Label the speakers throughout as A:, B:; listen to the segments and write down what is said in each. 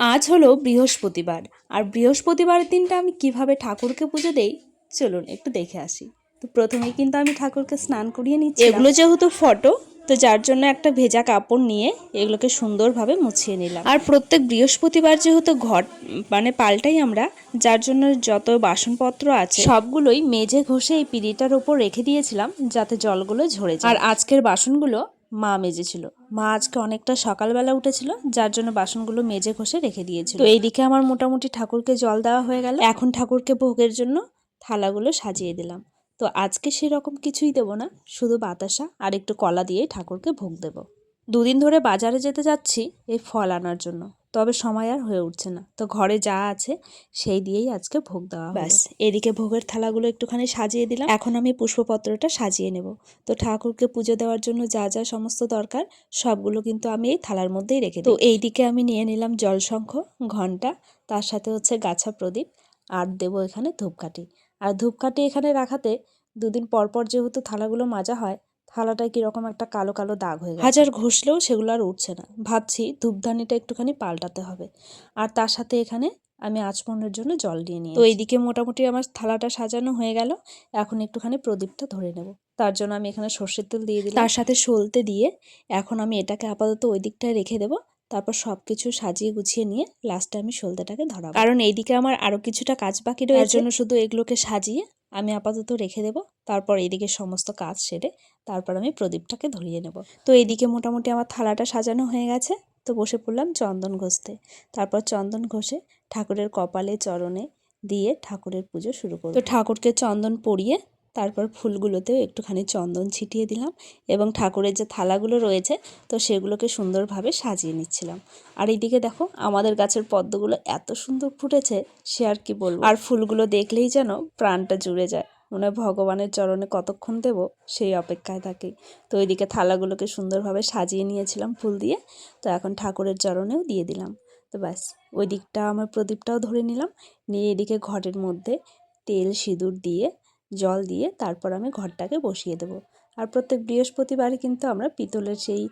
A: আজ হলো বৃহস্পতিবার। আর বৃহস্পতিবারের দিনটা আমি কীভাবে ঠাকুরকে পুজো দেই? চলুন একটু দেখে আসি। তো প্রথমেই কিন্তু আমি ঠাকুরকে স্নান করিয়ে নিচ্ছি এগুলো যেহেতু ফটো তো যার জন্য একটা ভেজা কাপড় নিয়ে এগুলোকে সুন্দরভাবে মুছিয়ে নিলাম। আর প্রত্যেক বৃহস্পতিবার যেহেতু ঘর মানে পাল্টাই আমরা যার জন্য যত বাসনপত্র আছে সবগুলোই মেঝে ঘষে এই পিঁড়িটার ওপর রেখে দিয়েছিলাম যাতে জলগুলো ঝরে যায়। আর আজকের বাসনগুলো মা মেজেছিল। মা আজকে অনেকটা সকালবেলা উঠেছিল, যার জন্য বাসনগুলো মেজে ঘষে রেখে দিয়েছিল। তো এইদিকে আমার মোটামুটি ঠাকুরকে জল দেওয়া হয়ে গেল। এখন ঠাকুরকে ভোগের জন্য থালাগুলো সাজিয়ে দিলাম। তো আজকে সেরকম কিছুই দেব না, শুধু বাতাসা আর একটু কলা দিয়েই ঠাকুরকে ভোগ দেব। দুদিন ধরে বাজারে যেতে যাচ্ছি এই ফল আনার জন্য। তবে সময় আর হয়ে উঠছে না। তো ঘরে যা আছে সেই দিয়েই আজকে ভোগ দেওয়া ব্যাস এদিকে ভোগের থালাগুলো একটুখানি সাজিয়ে দিলাম। এখন আমি পুষ্পপত্রটা সাজিয়ে নেব। তো ঠাকুরকে পুজো দেওয়ার জন্য যা যা সমস্ত দরকার সবগুলো কিন্তু আমি এই থালার মধ্যেই রেখে তো এইদিকে আমি নিয়ে নিলাম জলশঙ্খ ঘণ্টা তার সাথে হচ্ছে গাছা প্রদীপ আর দেবো এখানে ধূপকাঠি। আর ধূপকাঠি এখানে রাখাতে দুদিন পর পর যেহেতু থালাগুলো মাজা হয় থালাটায় কীরকম একটা কালো কালো দাগ হয়ে গেছে। হাজার ঘষলেও সেগুলো আর উঠছে না। ভাবছি ধূপধানিটা একটুখানি পাল্টাতে হবে। আর তার সাথে এখানে আমি আচমনের জন্য জল দিয়ে নিই তো এইদিকে মোটামুটি আমার থালাটা সাজানো হয়ে গেল। এখন একটুখানি প্রদীপটা ধরে নেব। তার জন্য আমি এখানে সর্ষের তেল দিয়ে দিলাম। তার সাথে সলতে দিয়ে এখন আমি এটাকে আপাতত ওই দিকটায় রেখে দেবো। তারপর সব কিছু সাজিয়ে গুছিয়ে নিয়ে লাস্টে আমি সলতেটাকে ধরাবো। কারণ এইদিকে আমার আরও কিছুটা কাজ বাকি রয়েছে। এর জন্য শুধু এগুলোকে সাজিয়ে আমি আপাতত রেখে দেব। তারপর এদিকে সমস্ত কাজ সেরে তারপর আমি প্রদীপটাকে ধরিয়ে নেব। তো এদিকে মোটামুটি আমার থালাটা সাজানো হয়ে গেছে। তো বসে পড়লাম চন্দন ঘষতে। তারপর চন্দন ঘষে ঠাকুরের কপালে চরণে দিয়ে ঠাকুরের পুজো শুরু করব। তো ঠাকুরকে চন্দন পরিয়ে তারপর ফুলগুলোতেও একটুখানি চন্দন ছিটিয়ে দিলাম এবং ঠাকুরের যে থালাগুলো রয়েছে, তো সেগুলোকে সুন্দরভাবে সাজিয়ে নিচ্ছিলাম। আর এইদিকে দেখো, আমাদের গাছের পদ্মগুলো এত সুন্দর ফুটেছে, সে আর কি বলব? আর ফুলগুলো দেখলেই যেন প্রাণটা জুড়ে যায়। মনে হয় ভগবানের চরণে কতক্ষণ দেব, সেই অপেক্ষায় থাকি। তো ওইদিকে থালাগুলোকে সুন্দরভাবে সাজিয়ে নিয়েছিলাম ফুল দিয়ে, তো এখন ঠাকুরের চরণেও দিয়ে দিলাম। তো ব্যাস, ওই দিকটা আমার প্রদীপটাও ধরে নিলাম। নিয়ে এদিকে ঘরের মধ্যে তেল সিঁদুর দিয়ে জল দিয়ে তারপর আমি ঘরটাকে বসিয়ে দেবো। আর প্রত্যেক বৃহস্পতিবারই কিন্তু আমরা পিতলের সেই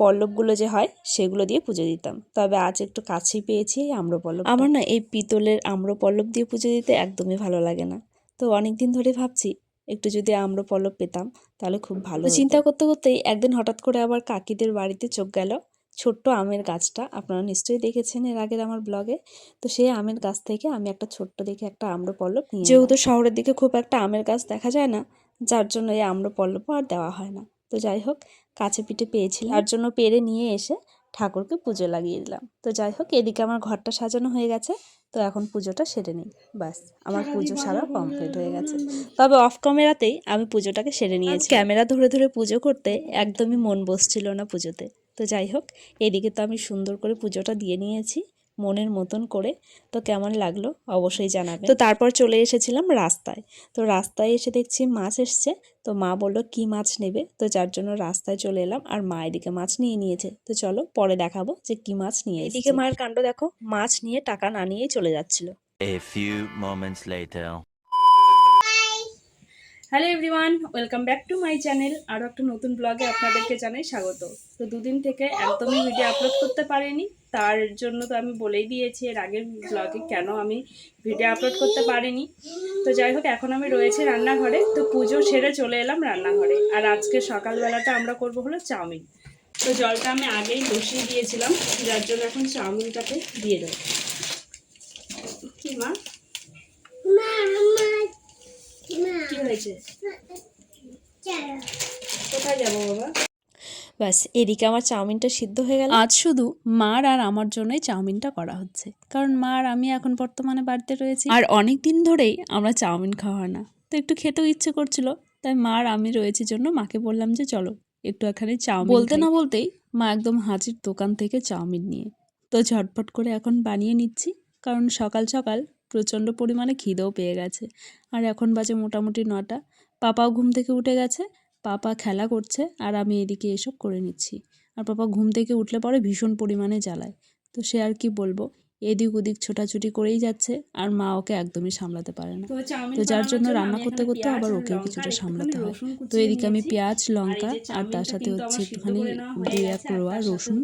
A: পল্লবগুলো যে হয় সেগুলো দিয়ে পুজো দিতাম। তবে আজ একটু কাছেই পেয়েছি এই আম্রপল্লব আমার না এই পিতলের আম্রপল্লব দিয়ে পুজো দিতে একদমই ভালো লাগে না। তো অনেক দিন ধরে ভাবছি একটু যদি আম্রপল্লব পেতাম তাহলে খুব ভালো চিন্তা করতে করতেই একদিন হঠাৎ করে আবার কাকিদের বাড়িতে চোখ গেল। ছোট্ট আমের গাছটা আপনারা নিশ্চয়ই দেখেছেন এর আগের আমার ব্লগে। তো সেই আমের গাছ থেকে আমি একটা ছোট্ট দেখে একটা আম্রপল্লব নিয়ে যেহেতু শহরের দিকে খুব একটা আমের গাছ দেখা যায় না যার জন্য এই আম্রপল্লব আর দেওয়া হয় না। তো যাই হোক কাছে পিঠে পেয়েছিলাম। তার জন্য পেরে নিয়ে এসে ঠাকুরকে পুজো লাগিয়ে দিলাম। তো যাই হোক এদিকে আমার ঘরটা সাজানো হয়ে গেছে। তো এখন পুজোটা সেরে নিই। ব্যাস আমার পুজো সারা কমপ্লিট হয়ে গেছে। তবে অফ ক্যামেরাতেই আমি পুজোটাকে সেরে নিয়েছি। ক্যামেরা ধরে ধরে পুজো করতে একদমই মন বসছিল না পুজোতে। তো যাই হোক এদিকে তো আমি সুন্দর করে পুজোটা দিয়ে নিয়েছি মনের মতন করে। তো কেমন লাগল অবশ্যই জানাবে তো তারপর চলে এসেছিলাম রাস্তায়। তো রাস্তায় এসে দেখছি মাছ এসছে তো মা বলল কি মাছ নেবে? তো যার জন্য রাস্তায় চলে এলাম আর মা এদিকে মাছ নিয়ে নিয়েছে। তো চলো পরে দেখাবো যে কি মাছ নিয়ে এদিকে মায়ের কাণ্ড দেখো মাছ নিয়ে টাকা না নিয়েই চলে যাচ্ছিল।
B: A few moments later.
A: Hello everyone welcome back to my channel আরও একটা নতুন ব্লগে আপনাদেরকে জানাই স্বাগত। তো দুদিন থেকে একদমই ভিডিও আপলোড করতে পারিনি, তার জন্য তো আমি বলেই দিয়েছি এর আগের ব্লগে কেন আমি ভিডিও আপলোড করতে পারিনি। তো যাই হোক, এখন আমি রয়েছি রান্নাঘরে, তো পুজো সেরে চলে এলাম রান্নাঘরে। আর আজকে সকালবেলাটা আমরা করব হলো চাউমিন। তো জলটা আমি আগেই বসিয়ে দিয়েছিলাম, যার জন্য এখন চাউমিনটাকে দিয়ে দেবো। কি মা কি হয়েছে? কোথায় যাব বাবা? ব্যাস এদিকে আমার চাউমিনটা সিদ্ধ হয়ে গেল। আজ শুধু মার আর আমার জন্যই চাউমিনটা করা হচ্ছে। কারণ মা আর আমি এখন বর্তমানে বাড়িতে রয়েছি। আর অনেক দিন ধরেই আমরা চাউমিন খাওয়া না। তো একটু খেতেও ইচ্ছে করছিল। তাই মা আর আমি রয়েছে জন্য মাকে বললাম যে চলো একটু এখানে চাউমিন বলতে না বলতেই মা একদম হাজির দোকান থেকে চাউমিন নিয়ে। তো ঝটপট করে এখন বানিয়ে নিচ্ছি। কারণ সকাল সকাল প্রচণ্ড পরিমাণে খিদেও পেয়ে গেছে। আর এখন বাজে মোটামুটি নটা। পাপাও ঘুম থেকে উঠে গেছে, পাপা খেলা করছে, আর আমি এদিকে এসব করে নিচ্ছি। আর পাপা ঘুম থেকে উঠলে পরে ভীষণ পরিমাণে জ্বালায়। তো সে আর কি বলব? এদিক ওদিক ছোটাছুটি করেই যাচ্ছে আর মা ওকে একদমই সামলাতে পারে না।
C: তো
A: যার জন্য রান্না করতে করতে আবার ওকেও কিছুটা সামলাতে হয়। তো এদিকে আমি পেঁয়াজ লঙ্কা আর তার সাথে হচ্ছে একটুখানি দুই এক রোয়া রসুন।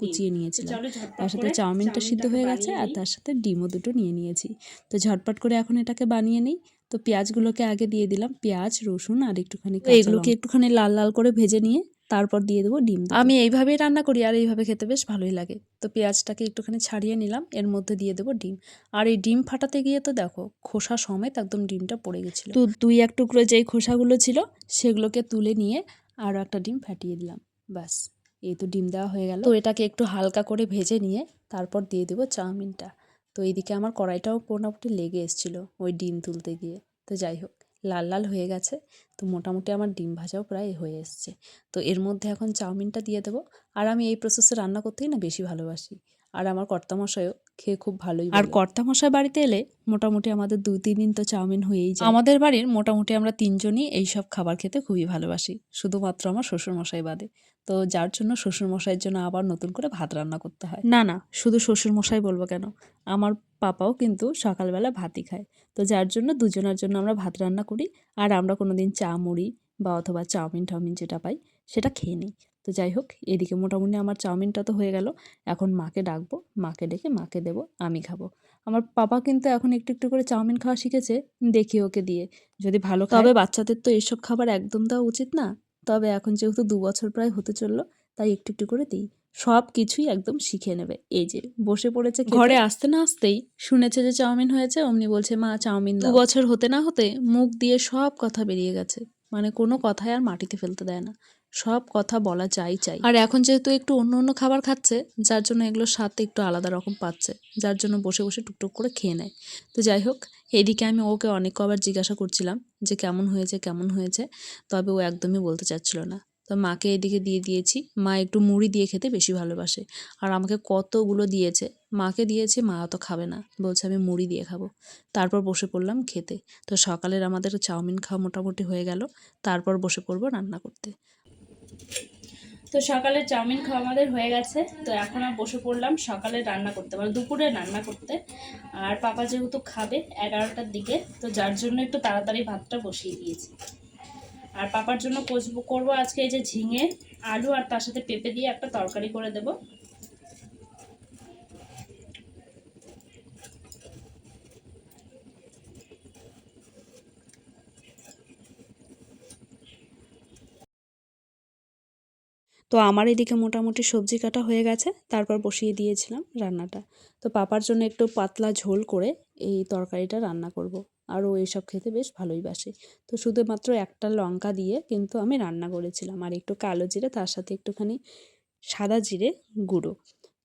A: কুচিয়ে নিয়েছিলাম। তার সাথে চাউমিনটা সিদ্ধ হয়ে গেছে আর তার সাথে ডিমও দুটো নিয়ে নিয়েছি। তো ঝটপট করে এখন এটাকে বানিয়ে নিই। তো পেঁয়াজগুলোকে আগে দিয়ে দিলাম। পেঁয়াজ রসুন আর একটুখানি এগুলোকে একটুখানি লাল লাল করে ভেজে নিয়ে তারপর দিয়ে দেবো ডিম আমি এইভাবেই রান্না করি আর এইভাবে খেতে বেশ ভালোই লাগে। তো পেঁয়াজটাকে একটুখানি ছাড়িয়ে নিলাম এর মধ্যে দিয়ে দেবো ডিম। আর এই ডিম ফাটাতে গিয়ে তো দেখো খোসা সমেত একদম ডিমটা পড়ে গেছিল। তো দুই এক টুকরো যেই খোসাগুলো ছিল সেগুলোকে তুলে নিয়ে আরও একটা ডিম ফাটিয়ে দিলাম। ব্যাস এই তো ডিম দেওয়া হয়ে গেল। তো এটাকে একটু হালকা করে ভেজে নিয়ে তারপর দিয়ে দেবো চাউমিনটা। তো এইদিকে আমার কড়াইটাও মোটামুটি লেগে এসেছিল ওই ডিম তুলতে গিয়ে। তো যাই হোক। লাল লাল হয়ে গেছে। তো মোটামুটি আমার ডিম ভাজাও প্রায় হয়ে এসছে। তো এর মধ্যে এখন চাউমিনটা দিয়ে দেবো। আর আমি এই প্রসেসে রান্না করতেই না বেশি ভালোবাসি। আর আমার কর্তামশাইও খেয়ে খুব ভালোই আর কর্তামশাই বাড়িতে এলে মোটামুটি আমাদের দুই তিন দিন তো চাউমিন হয়েই যায়। আমাদের বাড়ির মোটামুটি আমরা তিনজনই এই সব খাবার খেতে খুবই ভালোবাসি। শুধুমাত্র আমার শ্বশুরমশাই বাদে। তো যার জন্য শ্বশুরমশাইয়ের জন্য আবার নতুন করে ভাত রান্না করতে হয়। না না শুধু শ্বশুরমশাই বলব কেন? আমার পাপাও কিন্তু সকালবেলা ভাতই খায়। তো যার জন্য দুজনের জন্য আমরা ভাত রান্না করি আর আমরা কোনো দিন চা, মুড়ি বা অথবা চাউমিন টাউমিন যেটা পাই সেটা খেয়ে নিই। তো যাই হোক, এদিকে মোটামুটি আমার চাউমিনটা তো হয়ে গেল। এখন মাকে ডাকবো, মাকে ডেকে মাকে দেবো, আমি খাব। আমার পাপা কিন্তু এখন একটু একটু করে চাউমিন খাওয়া শিখেছে, দেখি ওকে দিয়ে। যদি ভালো তবে বাচ্চাদের তো এসব খাবার একদম দেওয়া উচিত না। তবে এখন যেহেতু দু বছর প্রায় হতে চলল, তাই একটু একটু করে দিই। সব কিছুই একদম শিখে নেবে। এই যে বসে পড়েছে ঘরে আসতে না আসতেই শুনেছে যে চাউমিন হয়েছে অমনি বলছে মা চাউমিন দু বছর হতে না হতে মুখ দিয়ে সব কথা বেরিয়ে গেছে। মানে কোনো কথাই আর মাটিতে ফেলতে দেয় না। সব কথা বলা চাই চাই। আর এখন যেহেতু একটু অন্য অন্য খাবার খাচ্ছে যার জন্য এগুলোর স্বাদটা একটু আলাদা রকম পাচ্ছে যার জন্য বসে বসে টুকটুক করে খেয়ে নেয়। তো যাই হোক এদিকে আমি ওকে অনেক কবার জিজ্ঞাসা করছিলাম যে কেমন হয়েছে কেমন হয়েছে তবে ও একদমই বলতে চাচ্ছিল না। তো মাকে এদিকে দিয়ে দিয়েছি। মা একটু মুড়ি দিয়ে খেতে বেশি ভালোবাসে। আর আমাকে কতগুলো দিয়েছে। মাকে দিয়েছে, মা অত খাবে না। বলছে, আমি মুড়ি দিয়ে খাব। তারপর বসে পড়লাম খেতে। তো সকালের আমাদের চাউমিন খাওয়া মোটামুটি হয়ে গেল। তারপর বসে পড়ব রান্না করতে।
C: তো সকালে চাউমিন খাওয়া আমাদের হয়ে গেছে। তো এখন আর বসে পড়লাম সকালে রান্না করতে। মানে দুপুরে রান্না করতে। আর পাপা যেহেতু খাবে এগারোটার দিকে, তো যার জন্য একটু তাড়াতাড়ি ভাতটা বসিয়ে দিয়েছি। আর পাপার জন্য কষবো- করব আজকে এই যে ঝিঙে, আলু আর তার সাথে পেঁপে দিয়ে একটা তরকারি করে দেব
A: তো আমার এদিকে মোটামুটি সবজি কাটা হয়ে গেছে, তারপর বসিয়ে দিয়েছিলাম রান্নাটা তো পাপার জন্য একটু পাতলা ঝোল করে এই তরকারিটা রান্না করব। আর ও এইসব খেতে বেশ ভালোই বাসে। তো শুধুমাত্র একটা লঙ্কা দিয়ে কিন্তু আমি রান্না করেছিলাম আর একটু কালো জিরে তার সাথে একটুখানি সাদা জিরে গুঁড়ো।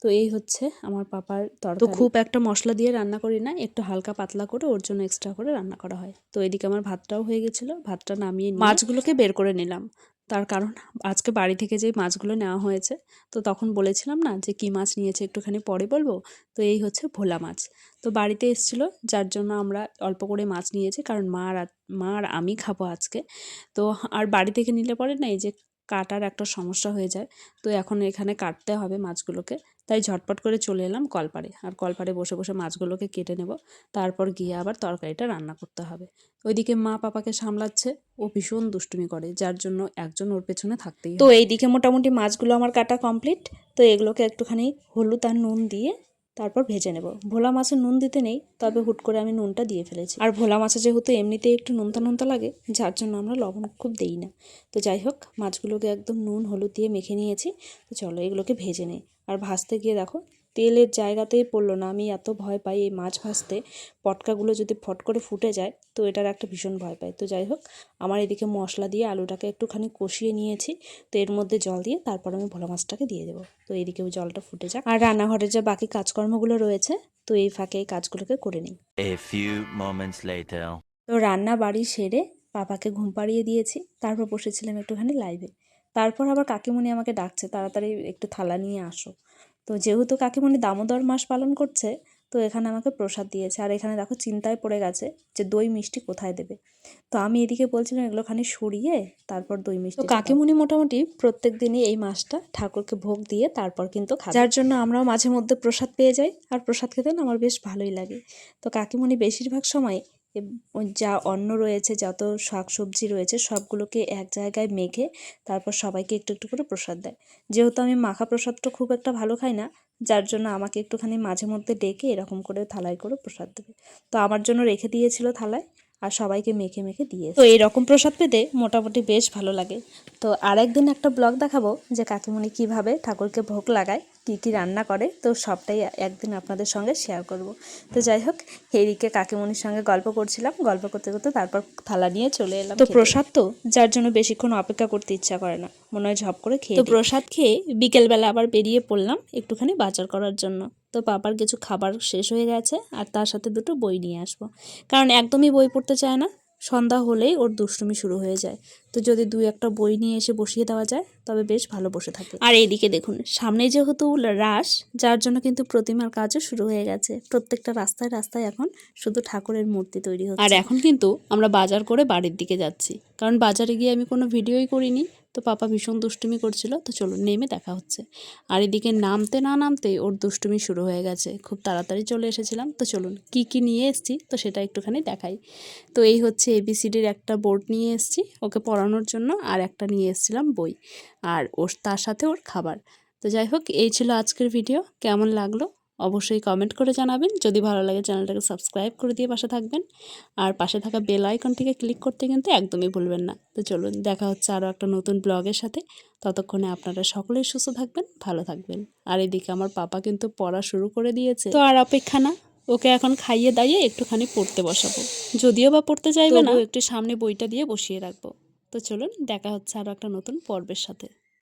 A: তো এই হচ্ছে আমার পাপার তরকারি। তো খুব একটা মশলা দিয়ে রান্না করি না একটু হালকা পাতলা করে ওর জন্য এক্সট্রা করে রান্না করা হয়। তো এদিকে আমার ভাতটাও হয়ে গেছিল ভাতটা নামিয়ে মাছগুলোকে বের করে নিলাম। তার কারণ আজকে বাড়ি থেকে যেই মাছগুলো নেওয়া হয়েছে, তো তখন বলেছিলাম না যে কী মাছ নিয়েছে একটুখানি পরে বলব, তো এই হচ্ছে ভোলা মাছ। তো বাড়িতে এসেছিল, যার জন্য আমরা অল্প করে মাছ নিয়েছি, কারণ মা আর মা আর আমি খাব আজকে। তো আর বাড়ি থেকে নিলে পরে না এই যে কাটার একটা সমস্যা হয়ে যায়। তো এখন এখানে কাটতে হবে মাছগুলোকে। তাই ঝটপট করে চলে এলাম কলপারে আর কলপারে বসে বসে মাছগুলোকে কেটে নেব। তারপর গিয়ে আবার তরকারিটা রান্না করতে হবে। ওইদিকে মা পাপাকে সামলাচ্ছে। ও ভীষণ দুষ্টুমি করে যার জন্য একজন ওর পেছনে থাকতেই তো এইদিকে মোটামুটি মাছগুলো আমার কাটা কমপ্লিট। তো এগুলোকে একটুখানি হলুদ আর নুন দিয়ে তারপর ভেজে নেব। ভোলা মাছে নুন দিতে নেই, তবে হুট করে আমি নুনটা দিয়ে ফেলেছি। আর ভোলা মাছে যেহেতু এমনিতেই একটু নুনতা নুনতা লাগে, যার জন্য আমরা লবণ খুব দেই না। তো যাই হোক, মাছগুলোকে একদম নুন, হলুদ দিয়ে মেখে নিয়েছি। তো চলো এগুলোকে ভেজে নেই। আর ভাজতে গিয়ে দেখো তেলের জায়গাতেই পড়ল না। আমি এত ভয় পাই এই মাছ ভাজতে। পটকাগুলো যদি ফট করে ফুটে যায় তো এটার একটা ভীষণ ভয় পাই। তো যাই হোক আমার এদিকে মশলা দিয়ে আলুটাকে একটুখানি কষিয়ে নিয়েছি। তো এর মধ্যে জল দিয়ে তারপর আমি ভোলা মাছটাকে দিয়ে দেবো। তো এদিকেও জলটা ফুটে যাক। আর রান্নাঘরের যে বাকি কাজকর্মগুলো রয়েছে তো এই ফাঁকে এই কাজগুলোকে করে নিই. তো রান্না বাড়ি সেরে পাপাকে ঘুম পাড়িয়ে দিয়েছি। তারপর বসেছিলাম একটুখানি লাইভে তারপর আবার কাকিমণি আমাকে ডাকছে তাড়াতাড়ি একটু থালা নিয়ে আসো। তো যেহেতু কাকিমণি দামোদর মাস পালন করছে তো এখানে আমাকে প্রসাদ দিয়েছে। আর এখানে দেখো চিন্তায় পড়ে গেছে যে দই মিষ্টি কোথায় দেবে? তো আমি এদিকে বলছিলাম এগুলো খানি সরিয়ে তারপর দই মিষ্টি তো কাকিমুনি মোটামুটি প্রত্যেক দিনই এই মাসটা ঠাকুরকে ভোগ দিয়ে তারপর কিন্তু খায় যার জন্য আমরাও মাঝে মধ্যে প্রসাদ পেয়ে যাই। আর প্রসাদ খেতে না আমার বেশ ভালোই লাগে। তো কাকিমুনি বেশিরভাগ সময় যা অন্ন রয়েছে, যত শাক সবজি রয়েছে, সবগুলোকে এক জায়গায় মেখে তারপর সবাইকে একটু একটু করে প্রসাদ দেয়। যেহেতু আমি মাখা প্রসাদটা খুব একটা ভালো খাই না, যার জন্য আমাকে একটুখানি মাঝে মধ্যে ডেকে এরকম করে থালায় করে প্রসাদ দেবে। তো আমার জন্য রেখে দিয়েছিল থালায় আর সবাইকে মেখে মেখে দিয়ে তো এইরকম প্রসাদ পেতে মোটামুটি বেশ ভালো লাগে। তো আরেকদিন একটা ব্লগ দেখাবো যে কাকিমণি কীভাবে ঠাকুরকে ভোগ লাগায়। কী কী রান্না করে তো সবটাই একদিন আপনাদের সঙ্গে শেয়ার করব। তো যাই হোক হেরিকে কাকিমণির সঙ্গে গল্প করছিলাম গল্প করতে করতে তারপর থালা নিয়ে চলে এলাম তো প্রসাদ তো যার জন্য বেশিক্ষণ অপেক্ষা করতে ইচ্ছা করে না মনে হয় ঝপ করে খেয়ে তো প্রসাদ খেয়ে বিকেলবেলা আবার বেরিয়ে পড়লাম একটুখানি বাজার করার জন্য। তো বাবার কিছু খাবার শেষ হয়ে গেছে আর তার সাথে দুটো বই নিয়ে আসব। কারণ একদমই বই পড়তে চায় না সন্ধ্যা হলেই ওর দুষ্টুমি শুরু হয়ে যায়। তো যদি দুই একটা বই নিয়ে এসে বসিয়ে দেওয়া যায় তবে বেশ ভালো বসে থাকে আর এইদিকে দেখুন সামনে যেহেতু রাস যার জন্য কিন্তু প্রতিমার কাজও শুরু হয়ে গেছে। প্রত্যেকটা রাস্তায় রাস্তায় এখন শুধু ঠাকুরের মূর্তি তৈরি হচ্ছে।
C: আর এখন কিন্তু আমরা বাজার করে বাড়ির দিকে যাচ্ছি। কারণ বাজারে গিয়ে আমি কোনো ভিডিওই করিনি তো পাপা ভীষণ দুষ্টুমি করছিল তো চলুন নেমে দেখা হচ্ছে। আর এদিকে নামতে না নামতে ওর দুষ্টুমি শুরু হয়ে গেছে। খুব তাড়াতাড়ি চলে এসেছিলাম তো চলুন কি কি নিয়ে এসেছি তো সেটা একটুখানি দেখাই। তো এই হচ্ছে এবিসিডির একটা বোর্ড নিয়ে এসেছি ওকে পড়ানোর জন্য আর একটা নিয়ে এসেছিলাম বই আর ওর তার সাথে ওর খাবার। তো যাই হোক এই ছিল আজকের ভিডিও। কেমন লাগল? অবশ্যই কমেন্ট করে জানাবেন। যদি ভালো লাগে চ্যানেলটাকে সাবস্ক্রাইব করে দিয়ে পাশে থাকবেন। আর পাশে থাকা বেল আইকনটিকে ক্লিক করতে কিন্তু একদমই ভুলবেন না। তো চলুন দেখা হচ্ছে আরও একটা নতুন ব্লগের সাথে। ততক্ষণে আপনারা সকলেই সুস্থ থাকবেন ভালো থাকবেন। আর এদিকে আমার পাপা কিন্তু পড়া শুরু করে দিয়েছে। তো আর অপেক্ষা না ওকে এখন খাইয়ে দাইয়ে একটুখানি পড়তে বসাবো। যদিও বা পড়তে চাইবে না একটু সামনে বইটা দিয়ে বসিয়ে রাখব। তো চলুন দেখা হচ্ছে আরও একটা নতুন পর্বের সাথে।